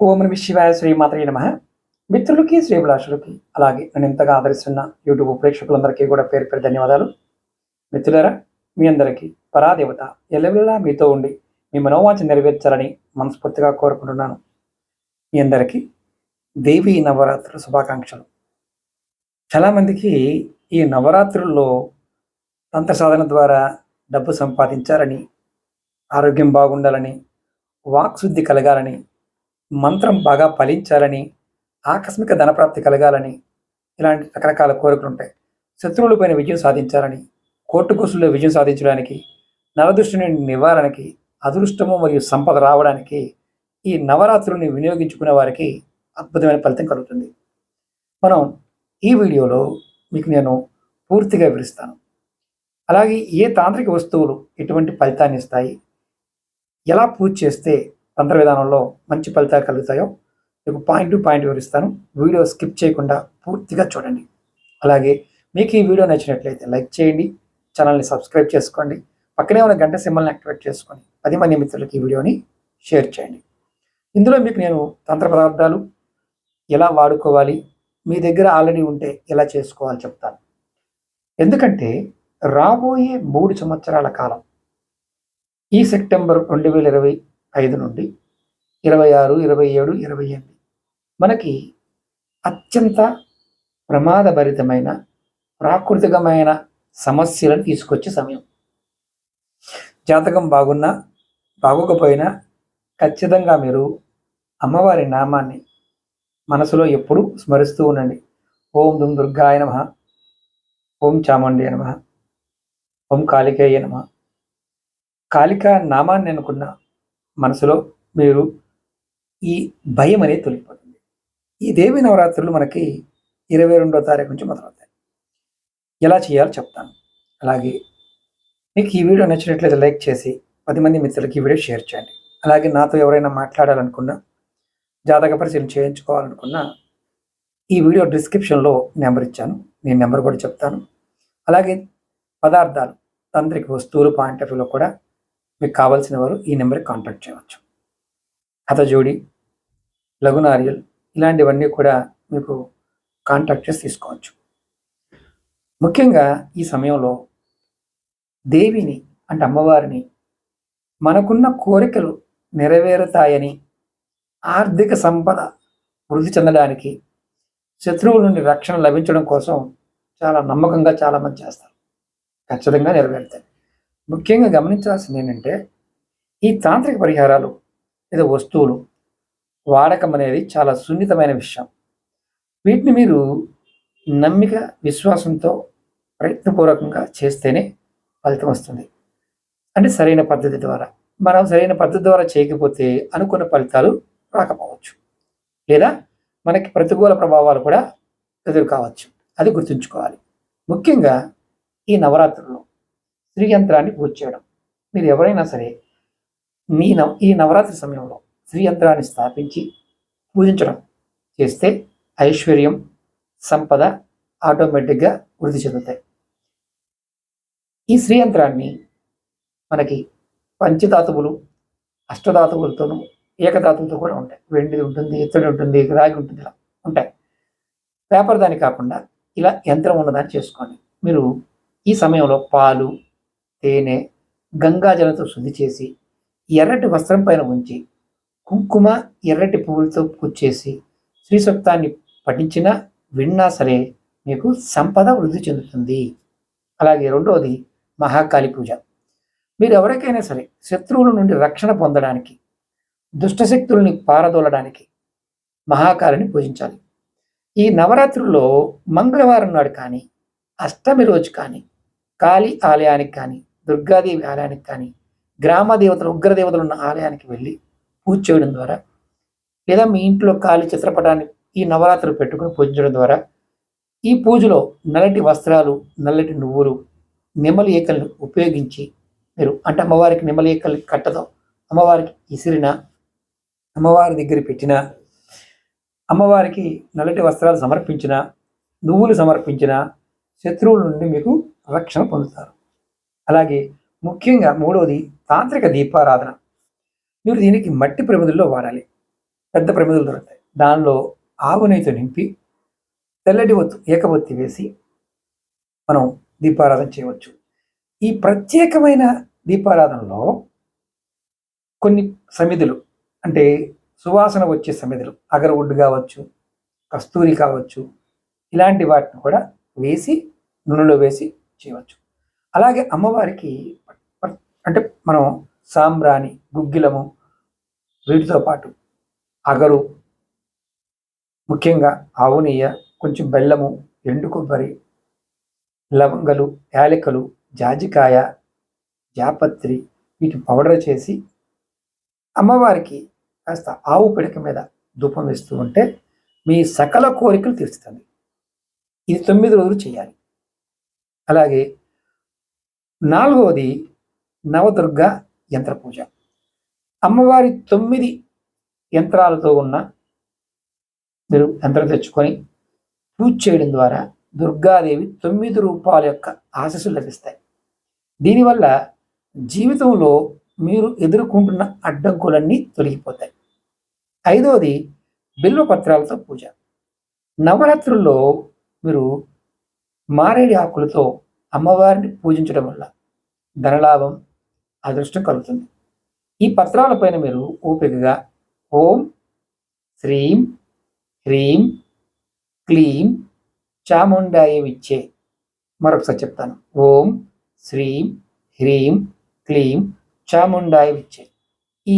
ఓం నమ శివాయ శ్రీమాత్రి నమ. మిత్రులకి శ్రీభిలాషులకి అలాగే నేను ఇంతగా ఆదరిస్తున్న యూట్యూబ్ ప్రేక్షకులందరికీ కూడా పేరు పేరు ధన్యవాదాలు. మిత్రులారా మీ అందరికీ పరాదేవత ఎల్లవెల్లా మీతో ఉండి మీ మనోవాంఛ నెరవేర్చాలని మనస్ఫూర్తిగా కోరుకుంటున్నాను. మీ అందరికీ దేవీ నవరాత్రుల శుభాకాంక్షలు. చాలామందికి ఈ నవరాత్రుల్లో తంత్ర సాధన ద్వారా డబ్బు సంపాదించాలని ఆరోగ్యం బాగుండాలని వాక్శుద్ధి కలగాలని మంత్రం బాగా ఫలించాలని ఆకస్మిక ధనప్రాప్తి కలగాలని ఇలాంటి రకరకాల కోరికలు ఉంటాయి. శత్రువులపైన విజయం సాధించాలని కోర్టు కేసుల్లో విజయం సాధించడానికి నరదృష్టి నుండి నివారణకి అదృష్టము మరియు సంపద రావడానికి ఈ నవరాత్రుల్ని వినియోగించుకునే వారికి అద్భుతమైన ఫలితం కలుగుతుంది. మనం ఈ వీడియోలో మీకు నేను పూర్తిగా వివరిస్తాను. అలాగే ఏ తాంత్రిక వస్తువులు ఎటువంటి ఫలితాన్ని ఇస్తాయి? ఎలా పూజ చేస్తే తంత్ర విధానంలో మంచి ఫలితాలు కలుగుతాయో మీకు పాయింట్ టు పాయింట్ వివరిస్తాను. వీడియో స్కిప్ చేయకుండా పూర్తిగా చూడండి. అలాగే మీకు ఈ వీడియో నచ్చినట్లయితే లైక్ చేయండి ఛానల్ని సబ్స్క్రైబ్ చేసుకోండి పక్కనే ఉన్న గంట సింబల్ని యాక్టివేట్ చేసుకొని పది మంది మిత్రులకి ఈ వీడియోని షేర్ చేయండి. ఇందులో మీకు నేను తంత్ర పదార్థాలు ఎలా వాడుకోవాలి మీ దగ్గర ఆల్రెడీ ఉంటే ఎలా చేసుకోవాలి చెప్తాను. ఎందుకంటే రాబోయే మూడు సంవత్సరాల కాలం ఈ సెప్టెంబర్ రెండు వేల ఇరవై ఐదు నుండి ఇరవై ఆరు ఇరవై ఏడు ఇరవై ఎనిమిది. మనకి అత్యంత ప్రమాదభరితమైన ప్రాకృతికమైన సమస్యలను తీసుకొచ్చే సమయం. జాతకం బాగున్నా బాగోకపోయినా ఖచ్చితంగా మీరు అమ్మవారి నామాన్ని మనసులో ఎప్పుడూ స్మరిస్తూ ఉండండి. ఓం దుమ్ దుర్గాయ నమ. ఓం చాముండి నమ. ఓం కాళికేయ నమ. కాళిక నామాన్ని అనుకున్న మనసులో మీరు ఈ భయం అనేది తొలగిపోతుంది. ఈ దేవి నవరాత్రులు మనకి ఇరవై రెండో తారీఖు నుంచి మొదలవుతాయి. ఎలా చేయాలో చెప్తాను. అలాగే మీకు ఈ వీడియో నచ్చినట్లయితే లైక్ చేసి పది మంది మిత్రులకి ఈ వీడియో షేర్ చేయండి. అలాగే నాతో ఎవరైనా మాట్లాడాలనుకున్నా జాతక పరిశీలన చేయించుకోవాలనుకున్నా ఈ వీడియో డిస్క్రిప్షన్లో నెంబర్ ఇచ్చాను. నేను నెంబర్ కూడా చెప్తాను. అలాగే పదార్థాలు తంత్రిక వస్తువులు పాయింట్ ఆఫ్ వ్యూలో కూడా మీకు కావాల్సిన వారు ఈ నెంబర్కి కాంటాక్ట్ చేయవచ్చు. హతజోడి లఘునారియల్ ఇలాంటివన్నీ కూడా మీకు కాంటాక్ట్ చేసి తీసుకోవచ్చు. ముఖ్యంగా ఈ సమయంలో దేవిని అంటే అమ్మవారిని మనకున్న కోరికలు నెరవేరుతాయని ఆర్థిక సంపద వృద్ధి చెందడానికి శత్రువుల నుండి రక్షణ లభించడం కోసం చాలా నమ్మకంగా చాలామంది చేస్తారు. ఖచ్చితంగా నెరవేరుతాయి. ముఖ్యంగా గమనించాల్సింది ఏంటంటే ఈ తాంత్రిక పరిహారాలు లేదా వస్తువులు వాడకం అనేది చాలా సున్నితమైన విషయం. వీటిని మీరు నమ్మిక విశ్వాసంతో ప్రయత్నపూర్వకంగా చేస్తేనే ఫలితం వస్తుంది. అంటే సరైన పద్ధతి ద్వారా. మనం సరైన పద్ధతి ద్వారా చేయకపోతే అనుకున్న ఫలితాలు రాకపోవచ్చు. లేదా మనకి ప్రతికూల ప్రభావాలు కూడా ఎదురు కావచ్చు. అది గుర్తుంచుకోవాలి. ముఖ్యంగా ఈ నవరాత్రుల్లో స్త్రీ యంత్రాన్ని పూజ చేయడం. మీరు ఎవరైనా సరే మీ నవ ఈ నవరాత్రి సమయంలో స్త్రీ యంత్రాన్ని స్థాపించి పూజించడం చేస్తే ఐశ్వర్యం సంపద ఆటోమేటిక్గా వృద్ధి చెందుతాయి. ఈ స్త్రీ యంత్రాన్ని మనకి పంచధాతువులు అష్టధాతువులతోనూ ఏకధాతువులతో కూడా ఉంటాయి. వెండిది ఉంటుంది ఇత్తడి ఉంటుంది రాగి ఉంటుంది ఇలా ఉంటాయి. పేపర్ దాని కాకుండా ఇలా యంత్రం ఉన్నదాన్ని చేసుకోండి. మీరు ఈ సమయంలో పాలు తేనె గంగాజలంతో శుద్ధి చేసి ఎర్రటి వస్త్రం పైన ఉంచి కుంకుమ ఎర్రటి పువ్వులతో పూజ శ్రీ సూక్తాన్ని పఠించినా విన్నా సరే మీకు సంపద వృద్ధి చెందుతుంది. అలాగే రెండవది మహాకాళి పూజ. మీరు ఎవరికైనా సరే శత్రువుల నుండి రక్షణ పొందడానికి దుష్టశక్తుల్ని పారదోలడానికి మహాకాళిని పూజించాలి. ఈ నవరాత్రుల్లో మంగళవారం నాడు కానీ అష్టమి రోజు కానీ కాళీ ఆలయానికి కానీ దుర్గాదేవి ఆలయానికి కానీ గ్రామ దేవతలు ఉగ్రదేవతలు ఉన్న ఆలయానికి వెళ్ళి పూజ చేయడం ద్వారా లేదా మీ ఇంట్లో కాళీ చిత్రపటాన్ని ఈ నవరాత్రులు పెట్టుకుని పూజించడం ద్వారా ఈ పూజలో నల్లటి వస్త్రాలు నల్లటి నువ్వులు నెమలి ఏకలను ఉపయోగించి మీరు అంటే అమ్మవారికి నెమలి ఏకల్ని కట్టదో అమ్మవారికి ఇసిరిన అమ్మవారి దగ్గర పెట్టిన అమ్మవారికి నల్లటి వస్త్రాలు సమర్పించిన నువ్వులు సమర్పించిన శత్రువుల నుండి మీకు రక్షణ పొందుతారు. అలాగే ముఖ్యంగా మూడవది తాంత్రిక దీపారాధన. మీరు దీనికి మట్టి ప్రమిదుల్లో వాడాలి. పెద్ద ప్రమిదలు దొరుకుతాయి. దానిలో ఆవు నెయ్యితో నింపి తెల్లటి ఒత్తు ఏకబొత్తి వేసి మనం దీపారాధన చేయవచ్చు. ఈ ప్రత్యేకమైన దీపారాధనలో కొన్ని సమిధులు అంటే సువాసన వచ్చే సమిధులు అగరవుడ్ కావచ్చు కస్తూరి కావచ్చు ఇలాంటి వాటిని కూడా వేసి నూనెలో వేసి చేయవచ్చు. అలాగే అమ్మవారికి అంటే మనం సాంబ్రాణి గుగ్గిలము వీటితో పాటు అగరు ముఖ్యంగా ఆవు నెయ్య కొంచెం బెల్లము ఎండు కొబ్బరి లవంగలు యాలకులు జాజికాయ జాపత్రి వీటి పౌడర్ చేసి అమ్మవారికి కాస్త ఆవు పిడక మీద ధూపం వేస్తూ ఉంటే మీ సకల కోరికలు తీర్చుతుంది ఇది తొమ్మిది రోజులు చేయాలి. అలాగే నాలుగవది నవదుర్గ యంత్ర పూజ అమ్మవారి తొమ్మిది యంత్రాలతో ఉన్న మీరు యంత్రం తెచ్చుకొని పూజ చేయడం ద్వారా దుర్గాదేవి తొమ్మిది రూపాయల యొక్క ఆశస్సులు లభిస్తాయి. దీనివల్ల జీవితంలో మీరు ఎదుర్కొంటున్న అడ్డంకులన్నీ తొలగిపోతాయి. ఐదవది బిల్వపత్రాలతో పూజ. నవరాత్రుల్లో మీరు మారేడి ఆకులతో అమ్మవారిని పూజించడం వల్ల ధనలాభం అదృష్టం కలుగుతుంది. ఈ పత్రాలపైన మీరు ఓపికగా ఓం శ్రీం హ్రీం క్లీం చాముండాయ విచ్చే మరొకసారి చెప్తాను. ఓం శ్రీం హ్రీం క్లీం చాముండాయ విచ్చే ఈ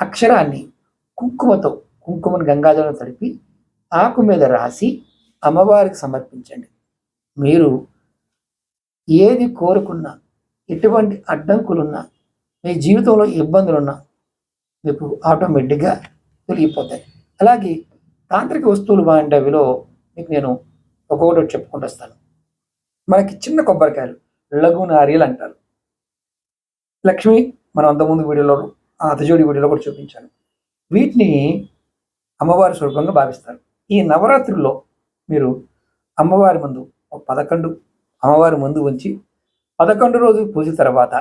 అక్షరాన్ని కుంకుమతో కుంకుమను గంగాజలం తడిపి ఆకు మీద రాసి అమ్మవారికి సమర్పించండి. మీరు ఏది కోరుకున్నా ఎటువంటి అడ్డంకులున్నా మీ జీవితంలో ఇబ్బందులున్నా మీకు ఆటోమేటిక్గా తొలగిపోతాయి. అలాగే తాంత్రిక వస్తువులు బాగుండేవిలో మీకు నేను ఒక్కొక్కటి చెప్పుకుంటూ వస్తాను. మనకి చిన్న కొబ్బరికాయలు లఘునారీలు అంటారు. లక్ష్మి మనం అంతకుముందు వీడియోలో ఆ అతజోడి వీడియోలో కూడా చూపించాను. వీటిని అమ్మవారి స్వరూపంగా భావిస్తారు. ఈ నవరాత్రుల్లో మీరు అమ్మవారి ముందు ఒక పదకొండు అమ్మవారి ముందు ఉంచి పదకొండు రోజు పూజ తర్వాత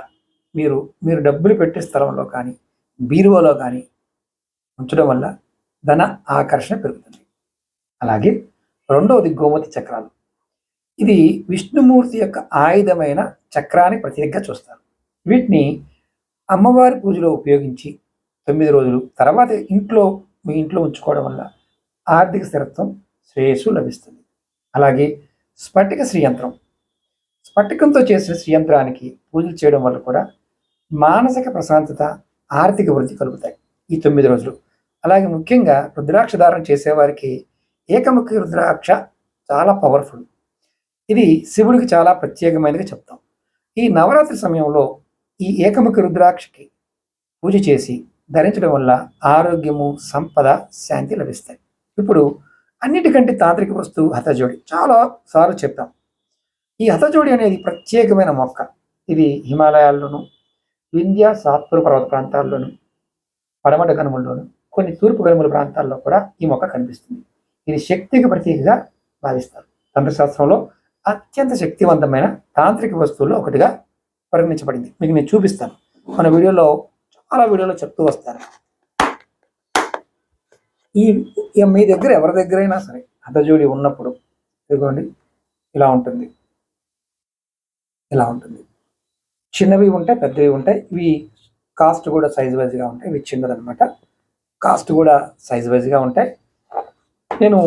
మీరు మీరు డబ్బులు పెట్టే స్థలంలో కానీ బీరువాలో కానీ ఉంచడం వల్ల ధన ఆకర్షణ పెరుగుతుంది. అలాగే రెండవది గోమతి చక్రాలు. ఇది విష్ణుమూర్తి యొక్క ఆయుధమైన చక్రాన్ని ప్రత్యేకంగా చూస్తారు. వీటిని అమ్మవారి పూజలో ఉపయోగించి తొమ్మిది రోజులు తర్వాత ఇంట్లో మీ ఇంట్లో ఉంచుకోవడం వల్ల ఆర్థిక స్థిరత్వం శ్రేయస్సు లభిస్తుంది. అలాగే స్ఫటిక శ్రీయంత్రం స్ఫటికంతో చేసిన శ్రీయంత్రానికి పూజలు చేయడం వల్ల కూడా మానసిక ప్రశాంతత ఆర్థిక వృద్ధి కలుగుతాయి ఈ తొమ్మిది రోజులు. అలాగే ముఖ్యంగా రుద్రాక్ష ధారణ చేసేవారికి ఏకముఖి రుద్రాక్ష చాలా పవర్ఫుల్ ఇది శివుడికి చాలా ప్రత్యేకమైనది చెప్తాం. ఈ నవరాత్రి సమయంలో ఈ ఏకముఖి రుద్రాక్షకి పూజ చేసి ధరించడం వల్ల ఆరోగ్యము సంపద శాంతి లభిస్తాయి. ఇప్పుడు అన్నిటికంటే తాంత్రిక వస్తువు హతజోడి. చాలా సార్లు చెప్తాం ఈ హతజోడి అనేది ప్రత్యేకమైన మొక్క. ఇది హిమాలయాల్లోను వింధ్య సాత్పుర పర్వత ప్రాంతాల్లోను పడమట కనుమల్లోను కొన్ని తూర్పు కనుమల ప్రాంతాల్లో కూడా ఈ మొక్క కనిపిస్తుంది. ఇది శక్తికి ప్రతీకగా భావిస్తారు. తంత్రశాస్త్రంలో అత్యంత శక్తివంతమైన తాంత్రిక వస్తువుల్లో ఒకటిగా పరిగణించబడింది. మీకు నేను చూపిస్తాను. మన వీడియోలో చాలా వీడియోలో చెప్తూ వస్తాను ఈ మీ దగ్గర ఎవరి దగ్గరైనా సరే హతజోడి ఉన్నప్పుడు ఇదిగోండి ఇలా ఉంటుంది. ఇలా ఉంటుంది? చిన్నవి ఉంటాయి పెద్దవి ఉంటాయి. ఇవి కాస్ట్ కూడా సైజ్ వైజ్గా ఉంటాయి. ఇవి చిన్నదనమాట కాస్ట్ కూడా సైజ్ వైజ్గా ఉంటాయి. నేను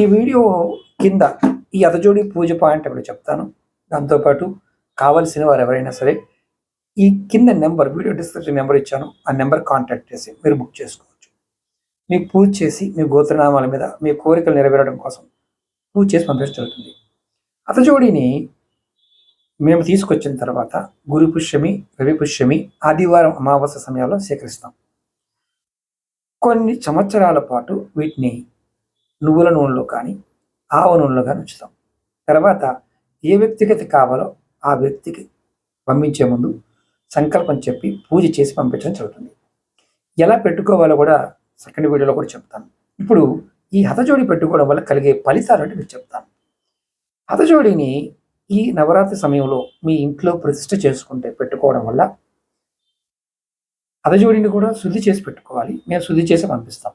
ఈ వీడియో కింద ఈ అతజోడి పూజ పాయింట్ ఇప్పుడు చెప్తాను. దాంతోపాటు కావలసిన వారు ఎవరైనా సరే ఈ కింద నెంబర్ వీడియో డిస్క్రిప్షన్ నెంబర్ ఇచ్చాను. ఆ నెంబర్ కాంటాక్ట్ చేసి మీరు బుక్ చేసుకోవచ్చు. మీకు పూజ చేసి మీ గోత్రనామాల మీద మీ కోరికలు నెరవేరడం కోసం పూజ చేసి పంపించడం జరుగుతుంది. అతజోడిని మేము తీసుకొచ్చిన తర్వాత గురు పుష్యమి రవి పుష్యమి ఆదివారం అమావాస్య సమయాల్లో సేకరిస్తాం. కొన్ని సంవత్సరాల పాటు వీటిని నువ్వుల నూనెలో కానీ ఆవ నూనెలో కానీ ఉంచుతాం. తర్వాత ఏ వ్యక్తిగత కావాలో ఆ వ్యక్తికి పంపించే ముందు సంకల్పం చెప్పి పూజ చేసి పంపించడం జరుగుతుంది. ఎలా పెట్టుకోవాలో కూడా సెకండ్ వీడియోలో కూడా చెప్తాను. ఇప్పుడు ఈ హతజోడి పెట్టుకోవడం వల్ల కలిగే ఫలితాలు అంటే మీకు చెప్తాను. హతజోడిని ఈ నవరాత్రి సమయంలో మీ ఇంట్లో ప్రతిష్ట చేసుకుంటే పెట్టుకోవడం వల్ల అదజోడిని కూడా శుద్ధి చేసి పెట్టుకోవాలి. మేము శుద్ధి చేసి పంపిస్తాం.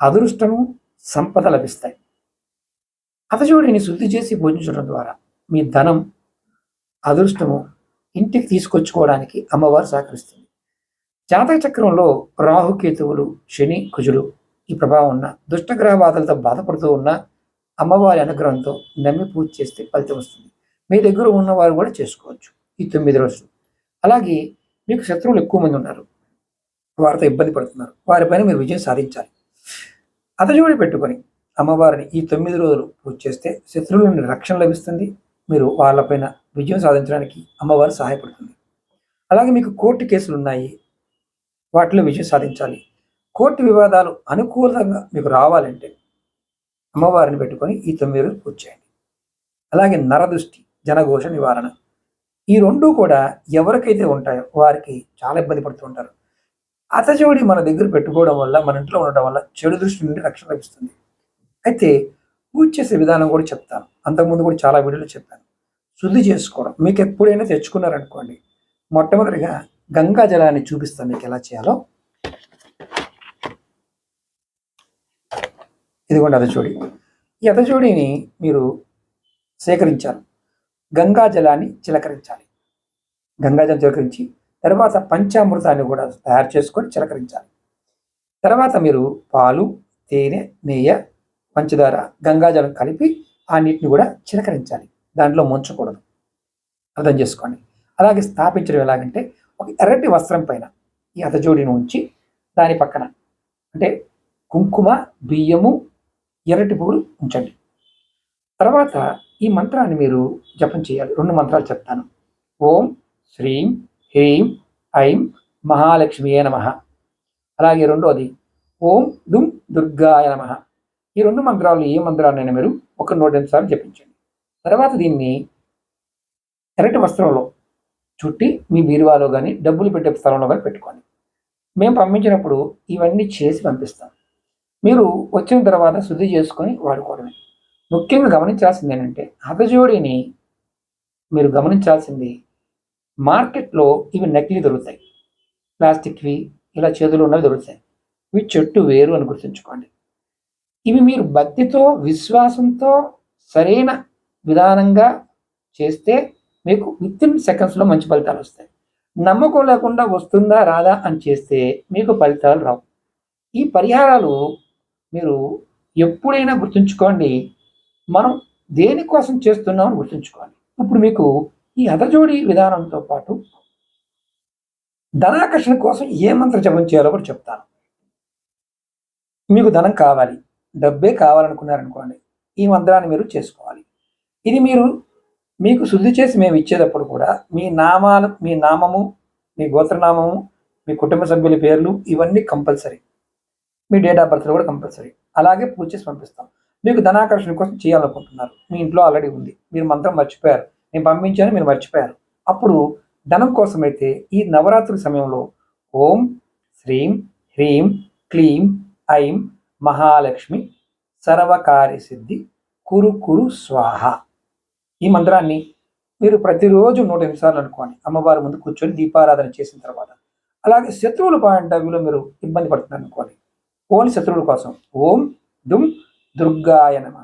అదృష్టము సంపద లభిస్తాయి. అదజోడిని శుద్ధి చేసి పూజించడం ద్వారా మీ ధనం అదృష్టము ఇంటికి తీసుకొచ్చుకోవడానికి అమ్మవారు సహకరిస్తుంది. జాతక చక్రంలో రాహుకేతువులు శని కుజులు ఈ ప్రభావం ఉన్న దుష్టగ్రహ బాధలతో బాధపడుతూ ఉన్న అమ్మవారి అనుగ్రహంతో నమ్మి పూజ చేస్తే ఫలితం వస్తుంది. మీ దగ్గర ఉన్నవారు కూడా చేసుకోవచ్చు ఈ తొమ్మిది రోజులు. అలాగే మీకు శత్రువులు ఎక్కువ మంది ఉన్నారు. వారితో ఇబ్బంది పడుతున్నారు. వారిపైన మీరు విజయం సాధించాలి. అతజోడి పెట్టుకొని అమ్మవారిని ఈ తొమ్మిది రోజులు పూజ చేస్తే శత్రువుల నుండి రక్షణ లభిస్తుంది. మీరు వాళ్ళపైన విజయం సాధించడానికి అమ్మవారు సహాయపడుతుంది. అలాగే మీకు కోర్టు కేసులు ఉన్నాయి. వాటిలో విజయం సాధించాలి. కోర్టు వివాదాలు అనుకూలంగా మీకు రావాలంటే అమ్మవారిని పెట్టుకొని ఈ తొమ్మిది రోజులు పూజ చేయండి. అలాగే నరదృష్టి జనఘోష నివారణ. ఈ రెండు కూడా ఎవరికైతే ఉంటాయో వారికి చాలా ఇబ్బంది పడుతూ ఉంటారు. అతజోడి మన దగ్గర పెట్టుకోవడం వల్ల మన ఇంట్లో ఉండడం వల్ల చెడు దృష్టి నుండి రక్షణ లభిస్తుంది. అయితే పూజ చేసే విధానం కూడా చెప్తాను. అంతకుముందు కూడా చాలా వీడియోలు చెప్పాను. శుద్ధి చేసుకోవడం. మీకు ఎప్పుడైనా తెచ్చుకున్నారనుకోండి మొట్టమొదటిగా గంగా జలాన్ని చూపిస్తాను మీకు ఎలా చేయాలో. ఇదిగోండి అతచూడి ఈ అతచోడిని మీరు సేకరించారు. గంగా జలాన్ని చిలకరించాలి. గంగాజలం చిలకరించి తర్వాత పంచామృతాన్ని కూడా తయారు చేసుకొని చిలకరించాలి. తర్వాత మీరు పాలు తేనె నెయ్యి పంచదార గంగాజలం కలిపి ఆ నీటిని కూడా చిలకరించాలి. దాంట్లో ముంచకూడదు. అర్థం చేసుకోండి. అలాగే స్థాపించడం ఎలాగంటే ఒక ఎర్రటి వస్త్రం పైన ఈ అతజోడిని ఉంచి దాని పక్కన అంటే కుంకుమ బియ్యము ఎర్రటి పువ్వులు ఉంచండి. తర్వాత ఈ మంత్రాన్ని మీరు జపం చేయాలి. రెండు మంత్రాలు చెప్తాను. ఓం శ్రీం హ్రీం ఐం మహాలక్ష్మియే నమ. అలాగే రెండోది ఓం దుమ్ దుర్గాయ నమ. ఈ రెండు మంత్రాలు ఏ మంత్రాన్నైనా మీరు ఒక నూట ఎనిమిది సార్లు జపించండి. తర్వాత దీన్ని ఎర్రటి వస్త్రంలో చుట్టి మీ బీరువాలో కానీ డబ్బులు పెట్టే స్థలంలో కానీ పెట్టుకోండి. మేము పంపించినప్పుడు ఇవన్నీ చేసి పంపిస్తాం. మీరు వచ్చిన తర్వాత శుద్ధి చేసుకొని వాడుకోవడమే. ముఖ్యంగా గమనించాల్సింది ఏంటంటే హతజోడిని మీరు గమనించాల్సింది మార్కెట్లో ఇవి నకిలీ దొరుకుతాయి. ప్లాస్టిక్వి ఇలా చేతులు ఉన్నవి దొరుకుతాయి. ఇవి చెట్టు వేరు అని గుర్తుంచుకోండి. ఇవి మీరు భక్తితో విశ్వాసంతో సరైన విధానంగా చేస్తే మీకు విత్ ఇన్ సెకండ్స్లో మంచి ఫలితాలు వస్తాయి. నమ్మకం లేకుండా వస్తుందా రాదా అని చేస్తే మీకు ఫలితాలు రావు. ఈ పరిహారాలు మీరు ఎప్పుడైనా గుర్తుంచుకోండి. మనం దేనికోసం చేస్తున్నామని గుర్తుంచుకోవాలి. ఇప్పుడు మీకు ఈ అదజోడి విధానంతో పాటు ధనాకర్షణ కోసం ఏ మంత్ర జపం చేయాలో కూడా చెప్తాను. మీకు ధనం కావాలి. డబ్బే కావాలనుకున్నారనుకోండి ఈ మంత్రాన్ని మీరు చేసుకోవాలి. ఇది మీరు మీకు శుద్ధి చేసి మేము ఇచ్చేటప్పుడు కూడా మీ నామాలు మీ నామము మీ గోత్రనామము మీ కుటుంబ సభ్యుల పేర్లు ఇవన్నీ కంపల్సరీ. మీ డేట్ ఆఫ్ బర్త్లు కూడా కంపల్సరీ. అలాగే పూజ చేసి పంపిస్తాం. మీకు ధనాకర్షణ కోసం చేయాలనుకుంటున్నారు. మీ ఇంట్లో ఆల్రెడీ ఉంది. మీరు మంత్రం మర్చిపోయారు. నేను పంపించాను మీరు మర్చిపోయారు. అప్పుడు ధనం కోసమైతే ఈ నవరాత్రి సమయంలో ఓం శ్రీం హ్రీం క్లీం ఐం మహాలక్ష్మి సర్వకార్య సిద్ధి కురు కురు స్వాహ. ఈ మంత్రాన్ని మీరు ప్రతిరోజు నూట ఎనిమిది సార్లు అనుకోండి. అమ్మవారి ముందు కూర్చొని దీపారాధన చేసిన తర్వాత. అలాగే శత్రువుల పాయింట్ ఆఫ్ వ్యూలో మీరు ఇబ్బంది పడుతున్నారు అనుకోండి ఓన్ శత్రువుల కోసం. ఓం దుమ్ దుర్గాయ నమ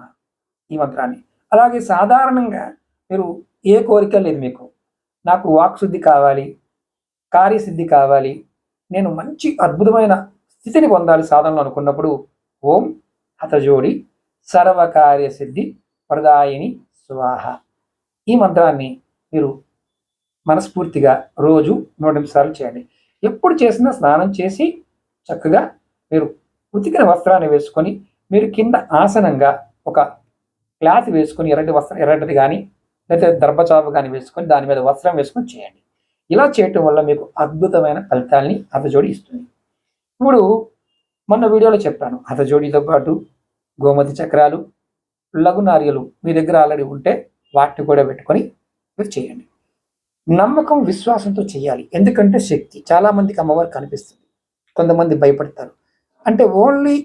ఈ మంత్రాన్ని. అలాగే సాధారణంగా మీరు ఏ కోరిక లేదు మీకు. నాకు వాక్శుద్ధి కావాలి కార్యసిద్ధి కావాలి నేను మంచి అద్భుతమైన స్థితిని పొందాలి సాధనలో అనుకున్నప్పుడు ఓం హతజోడి సర్వకార్యసిద్ధి ప్రదాయిని స్వాహ. ఈ మంత్రాన్ని మీరు మనస్ఫూర్తిగా రోజు నూట ఎనిమిది సార్లు చేయండి. ఎప్పుడు చేసినా స్నానం చేసి చక్కగా మీరు ఉతికిన వస్త్రాన్ని వేసుకొని మీరు కింద ఆసనంగా ఒక క్లాత్ వేసుకొని ఎర్రటి వస్త్రం ఎర్రటిది కానీ లేకపోతే దర్భచాపు కానీ వేసుకొని దాని మీద వస్త్రం వేసుకొని చేయండి. ఇలా చేయటం వల్ల మీకు అద్భుతమైన ఫలితాల్ని అతజోడి ఇస్తుంది. ఇప్పుడు మొన్న వీడియోలో చెప్పాను అతజోడితో పాటు గోమతి చక్రాలు లఘు నార్యలు మీ దగ్గర ఆల్రెడీ ఉంటే వాటిని కూడా పెట్టుకొని మీరు చేయండి. నమ్మకం విశ్వాసంతో చేయాలి. ఎందుకంటే శక్తి. చాలామందికి అమ్మవారు కనిపిస్తుంది. కొంతమంది భయపడతారు. అంటే ఓన్లీ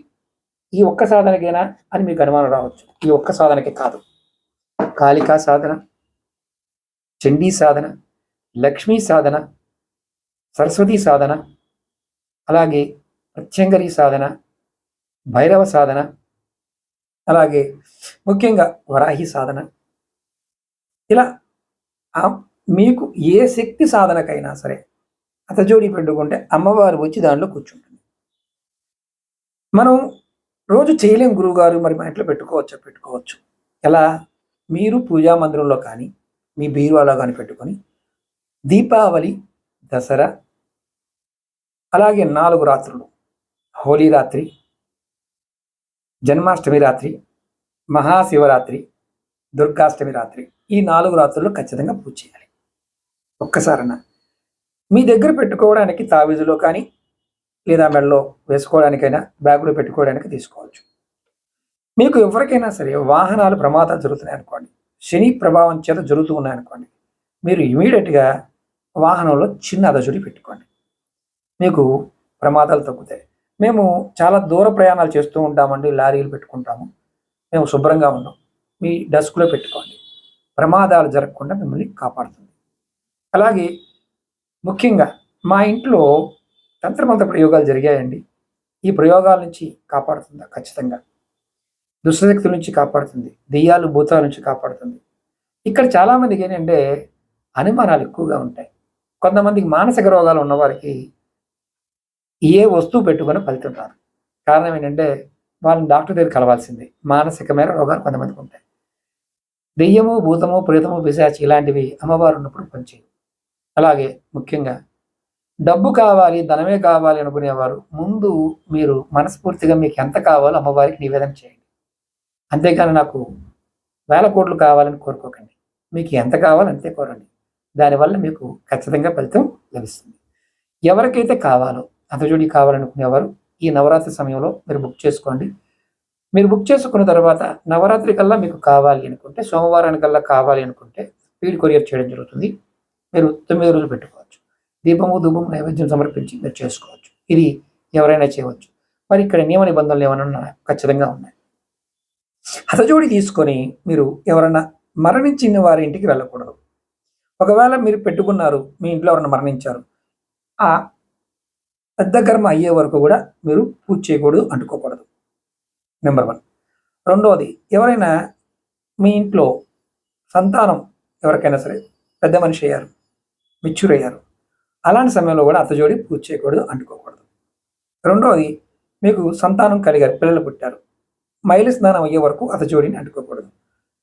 ఈ ఒక్క సాధనకేనా అని మీకు అనుమానం రావచ్చు. ఈ ఒక్క సాధనకి కాదు. కాళికా సాధన చండీ సాధన లక్ష్మీ సాధన సరస్వతి సాధన అలాగే ప్రత్యంగరి సాధన భైరవ సాధన అలాగే ముఖ్యంగా వరాహి సాధన. ఇలా మీకు ఏ శక్తి సాధనకైనా సరే అతజోడి పెట్టుకుంటే అమ్మవారు వచ్చి దానిలో కూర్చుంటుంది. మనం రోజు చేయలేం గురువుగారు మరి మా ఇంట్లో పెట్టుకోవచ్చు? పెట్టుకోవచ్చు. ఎలా? మీరు పూజా మందిరంలో కానీ మీ బీరువాలో కానీ పెట్టుకొని దీపావళి దసరా అలాగే నాలుగు రాత్రులు హోలీ రాత్రి జన్మాష్టమి రాత్రి మహాశివరాత్రి దుర్గాష్టమి రాత్రి ఈ నాలుగు రాత్రుల్లో ఖచ్చితంగా పూజ చేయాలి. ఒక్కసారన్నా మీ దగ్గర పెట్టుకోవడానికి తావీజులో కానీ లేదా మెడలో వేసుకోవడానికైనా బ్యాగులో పెట్టుకోవడానికి తీసుకోవచ్చు. మీకు ఎవరికైనా సరే వాహనాలు ప్రమాదాలు జరుగుతున్నాయి అనుకోండి. శని ప్రభావం చేత జరుగుతూ ఉన్నాయనుకోండి మీరు ఇమీడియట్గా వాహనంలో చిన్న అదజుడి పెట్టుకోండి. మీకు ప్రమాదాలు తగ్గుతాయి. మేము చాలా దూర ప్రయాణాలు చేస్తూ ఉంటామండి లారీలు పెట్టుకుంటాము. మేము శుభ్రంగా ఉన్నాం మీ డస్క్లో పెట్టుకోండి. ప్రమాదాలు జరగకుండా మిమ్మల్ని కాపాడుతుంది. అలాగే ముఖ్యంగా మా ఇంట్లో తంత్రమంత్ర ప్రయోగాలు జరిగాయండి. ఈ ప్రయోగాల నుంచి కాపాడుతుందా? ఖచ్చితంగా. దుష్టశక్తుల నుంచి కాపాడుతుంది. దెయ్యాలు భూతాల నుంచి కాపాడుతుంది. ఇక్కడ చాలామందికి ఏంటంటే అనుమానాలు ఎక్కువగా ఉంటాయి. కొంతమందికి మానసిక రోగాలు ఉన్నవారికి ఏ వస్తువు పెట్టుకొని ఫలితం రాదు కారణం ఏంటంటే వాళ్ళని డాక్టర్ దగ్గర కలవాల్సిందే. మానసికమైన రోగాలు కొంతమందికి ఉంటాయి. దెయ్యము భూతము ప్రేతము పిశాచి ఇలాంటివి అమ్మవారు ఉన్నప్పుడు పనిచేయవు. అలాగే ముఖ్యంగా డబ్బు కావాలి ధనమే కావాలి అనుకునేవారు. ముందు మీరు మనస్ఫూర్తిగా మీకు ఎంత కావాలో అమ్మవారికి నివేదన చేయండి. అంతేకాని నాకు వేల కోట్లు కావాలని కోరుకోకండి. మీకు ఎంత కావాలో అంతే కోరండి. దానివల్ల మీకు ఖచ్చితంగా ఫలితం లభిస్తుంది. ఎవరికైతే కావాలో అంతజోడి కావాలనుకునేవారు ఈ నవరాత్రి సమయంలో మీరు బుక్ చేసుకోండి. మీరు బుక్ చేసుకున్న తర్వాత నవరాత్రి కల్లా మీకు కావాలి అనుకుంటే సోమవారానికల్లా కావాలి అనుకుంటే స్పీడ్ కొరియర్ చేయడం జరుగుతుంది. మీరు తొమ్మిది రోజులు పెట్టుకోవచ్చు. దీపము ధూపము నైవేద్యం సమర్పించి మీరు చేసుకోవచ్చు. ఇది ఎవరైనా చేయవచ్చు. మరి ఇక్కడ నియమ నిబంధనలు ఏమైనా ఖచ్చితంగా ఉన్నాయి. హతజోడి తీసుకొని మీరు ఎవరైనా మరణించిన వారి ఇంటికి వెళ్ళకూడదు. ఒకవేళ మీరు పెట్టుకున్నారు మీ ఇంట్లో ఎవరైనా మరణించారు ఆ పెద్ద కర్మ అయ్యే వరకు కూడా మీరు పూజ చేయకూడదు అంటుకోకూడదు. Number one. రెండవది ఎవరైనా మీ ఇంట్లో సంతానం ఎవరికైనా సరే పెద్ద మనిషి అయ్యారు మెచ్యూర్ అయ్యారు అలాంటి సమయంలో కూడా అత్తజోడి పూజ చేయకూడదు అంటుకోకూడదు. రెండవది మీకు సంతానం కలిగారు పిల్లలు పుట్టారు. మైలు స్నానం అయ్యే వరకు అతజోడిని అంటుకోకూడదు.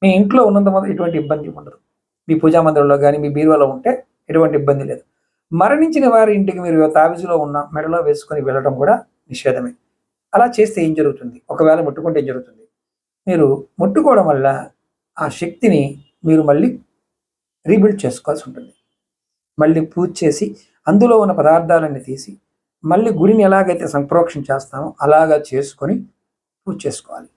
మీ ఇంట్లో ఉన్నంత మంది ఎటువంటి ఇబ్బంది ఉండదు. మీ పూజా మందిరంలో కానీ మీ బీరువాలో ఉంటే ఎటువంటి ఇబ్బంది లేదు. మరణించిన వారి ఇంటికి మీరు తావిజులో ఉన్న మెడలో వేసుకొని వెళ్ళడం కూడా నిషేధమే. అలా చేస్తే ఏం జరుగుతుంది? ఒకవేళ ముట్టుకుంటే ఏం జరుగుతుంది? మీరు ముట్టుకోవడం వల్ల ఆ శక్తిని మీరు మళ్ళీ రీబిల్డ్ చేసుకోవాల్సి ఉంటుంది. మళ్ళీ పూజ చేసి అందులో ఉన్న పదార్థాలన్నీ తీసి మళ్ళీ గుడిని ఎలాగైతే సంప్రోక్షణ చేస్తామో అలాగా చేసుకొని పూజ చేసుకోవాలి.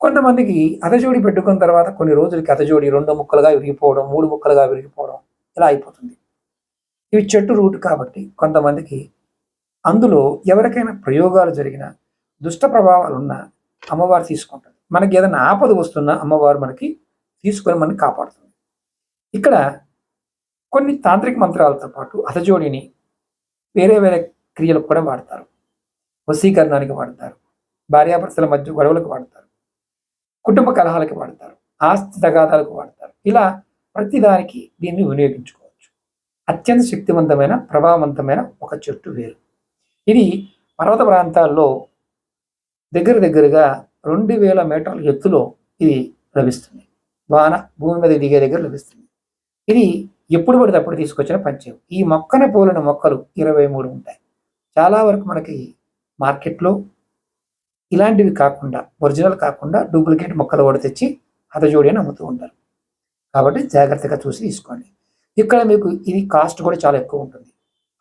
కొంతమందికి అతజోడి పెట్టుకున్న తర్వాత కొన్ని రోజులకి అతజోడి రెండు ముక్కలుగా విరిగిపోవడం మూడు ముక్కలుగా విరిగిపోవడం ఇలా అయిపోతుంది. ఇవి చెట్టు రూట్ కాబట్టి కొంతమందికి అందులో ఎవరికైనా ప్రయోగాలు జరిగిన దుష్ట ప్రభావాలు ఉన్నా అమ్మవారు తీసుకుంటుంది మనకి ఏదైనా ఆపద వస్తున్నా అమ్మవారు మనకి తీసుకొని మనకి కాపాడుతుంది. ఇక్కడ కొన్ని తాంత్రిక మంత్రాలతో పాటు అతజోడిని వేరే వేరే క్రియలకు కూడా వాడతారు. వశీకరణానికి వాడతారు. భార్యాభర్తల మధ్య గొడవలకు వాడతారు. కుటుంబ కలహాలకు వాడతారు. ఆస్తి తగాదాలకు వాడతారు. ఇలా ప్రతిదానికి దీన్ని వినియోగించుకోవచ్చు. అత్యంత శక్తివంతమైన ప్రభావవంతమైన ఒక చెట్టు వేరు. ఇది పర్వత ప్రాంతాల్లో దగ్గర దగ్గరగా రెండు వేల మీటర్ల ఎత్తులో ఇది లభిస్తుంది. వాన భూమి మీద దిగే దగ్గర లభిస్తుంది. ఇది ఎప్పుడు పడితే అప్పుడు తీసుకొచ్చిన పంచం ఈ మొక్కన పోలిన మొక్కలు ఇరవై మూడు ఉంటాయి. చాలా వరకు మనకి మార్కెట్లో ఇలాంటివి కాకుండా ఒరిజినల్ కాకుండా డూప్లికేట్ మొక్కలు కూడా తెచ్చి హతజోడి అని అమ్ముతూ ఉంటారు. కాబట్టి జాగ్రత్తగా చూసి తీసుకోండి. ఇక్కడ మీకు ఇది కాస్ట్ కూడా చాలా ఎక్కువ ఉంటుంది.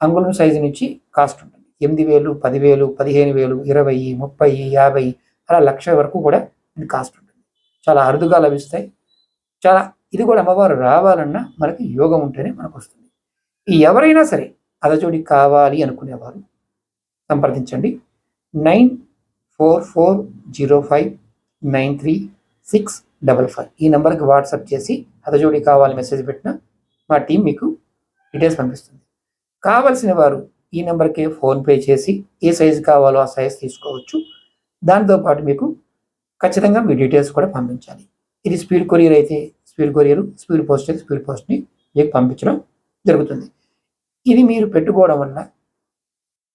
అంగుళం సైజు నుంచి కాస్ట్ ఉంటుంది. ఎనిమిది వేలు పదివేలు పదిహేను వేలు ఇరవై ముప్పై యాభై అలా లక్ష వరకు కూడా ఇది కాస్ట్ ఉంటుంది. చాలా అరుదుగా లభిస్తాయి. చాలా ఇది కూడా అమ్మవారు రావాలన్నా మనకి యోగం ఉంటేనే మనకు వస్తుంది ఈ ఎవరైనా సరే అదజోడి కావాలి అనుకునేవారు సంప్రదించండి. Nine four four zero five nine three six double five ఈ నెంబర్కి వాట్సాప్ చేసి అదజోడి కావాలి మెసేజ్ పెట్టిన మా టీం మీకు డీటెయిల్స్ పంపిస్తుంది. కావలసిన వారు ఈ నెంబర్కి ఫోన్పే చేసి ఏ సైజు కావాలో ఆ సైజ్ తీసుకోవచ్చు. దాంతోపాటు మీకు ఖచ్చితంగా మీ డీటెయిల్స్ కూడా పంపించాలి. ఇది స్పీడ్ కొరియర్ అయితే స్పీడ్ కొరియర్ స్పీడ్ పోస్ట్ అయితే స్పీడ్ పోస్ట్ని మీకు పంపించడం జరుగుతుంది. ఇది మీరు పెట్టుకోవడం వల్ల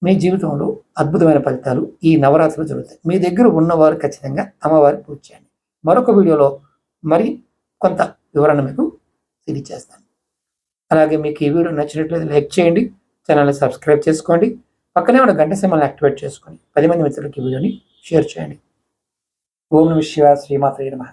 మీ జీవితంలో అద్భుతమైన ఫలితాలు ఈ నవరాత్రులు జరుగుతాయి. మీ దగ్గర ఉన్నవారు ఖచ్చితంగా అమ్మవారి పూజ చేయండి. మరొక వీడియోలో మరి కొంత వివరణ మీకు తెలియజేస్తాను. అలాగే మీకు ఈ వీడియో నచ్చినట్లయితే లైక్ చేయండి ఛానల్ని సబ్స్క్రైబ్ చేసుకోండి పక్కనే ఉన్న గంట సింబల్ని యాక్టివేట్ చేసుకొని పది మంది మిత్రులకి ఈ వీడియోని షేర్ చేయండి. ఓం నమ శివ శ్రీమాత నమ.